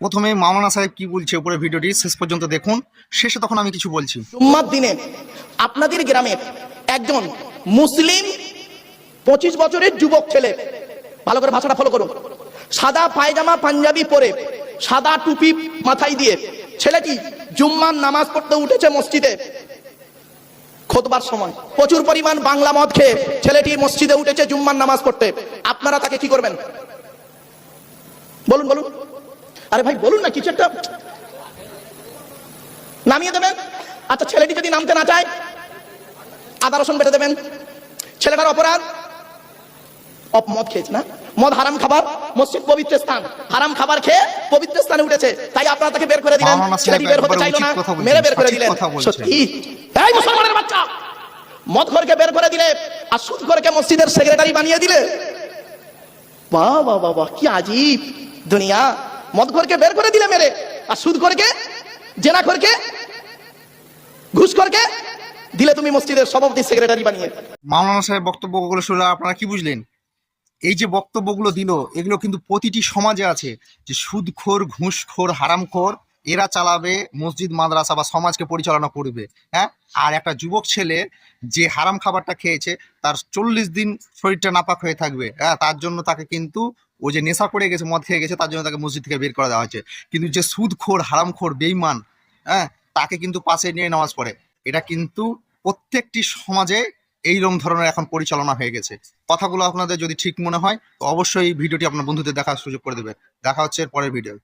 প্রথমে মাওলানা সাহেব কি বলছে উপরে ভিডিওটি শেষ পর্যন্ত দেখুন। শেষে তখন আমি কিছু বলছি। জুম্মার দিনে আপনাদের গ্রামের একজন মুসলিম পঁচিশ বছরের যুবক ছেলে, ভালো করে ভাষাটা ফলো করুন, সাদা পায়জামা, পাঞ্জাবি পরে সাদা টুপি মাথায় দিয়ে ছেলেটি জুম্মার নামাজ পড়তে উঠেছে মসজিদে খোদবার সময়। প্রচুর পরিমাণ বাংলা মদ খেয়ে ছেলেটি মসজিদে উঠেছে জুম্মার নামাজ পড়তে। আপনারা তাকে কি করবেন? বলুন বলুন। আরে ভাই বলুন না কিছু একটা নামিয়ে দেবেন। আচ্ছা ছেলেটি যদি নামতে না চায় আদা রসুন বেটে দেবেন। ছেলেটার অপরাধ? অপ- মদ খেয়েছে না? মদ হারাম খাবার মসজিদ পবিত্র স্থান। হারাম খাবার খেয়ে পবিত্র স্থানে উঠেছে। তাই আপনারা তাকে বের করে দিলেন। ছেলেটি বের হতে চাইলো না মেরে বের করে দিলেন। সত্যি। এই মুসলমানের বাচ্চা! মদ ঘরকে বের করে দিলে আর সুদ ঘরকে মসজিদের সেক্রেটারি বানিয়ে দিলে। বাহ বাহ বাহ কি আজীব দুনিয়া। মদ ঘরকে বের করে দিলে মেরে। আর সুদ ঘরকে জেনা ঘরকে ঘুষ করকে দিলে তুমি মসজিদের সভাপতি, সেক্রেটারি বানিয়ে। মাওলানা সাহেব বক্তব্যগুলো শুনলে আপনারা কি বুঝলেন? এই যে বক্তব্যগুলো দিল, এগুলো কিন্তু প্রতিটি সমাজে আছে যে সুদখোর, ঘুষখোর, হারামখোর, এরা চালাবে মসজিদ, মাদ্রাসা বা সমাজকে পরিচালনা করবে হ্যাঁ? আর একটা যুবক ছেলে যে হারাম খাবারটা খেয়েছে, তার চল্লিশ দিন শরীরটা নাপাক হয়ে থাকবে হ্যাঁ? তার জন্য তাকে কিন্তু ও যে নেশা করে গেছে, মদ খেয়ে গেছে, তার জন্য তাকে মসজিদ থেকে বের করে দেওয়া হয়েছে। কিন্তু যে সুদখোর, হারামখোর বেইমান হ্যাঁ তাকে কিন্তু পাশে নিয়ে নামাজ পড়ে। এটা কিন্তু প্রত্যেকটি সমাজে এইরকম ধরনের এখন পরিচালনা হয়ে গেছে। কথাগুলো আপনাদের যদি ঠিক মনে হয়, তো অবশ্যই ভিডিওটি আপনার বন্ধুদের দেখার সুযোগ করে দেবে। দেখা হচ্ছে এর পরের ভিডিও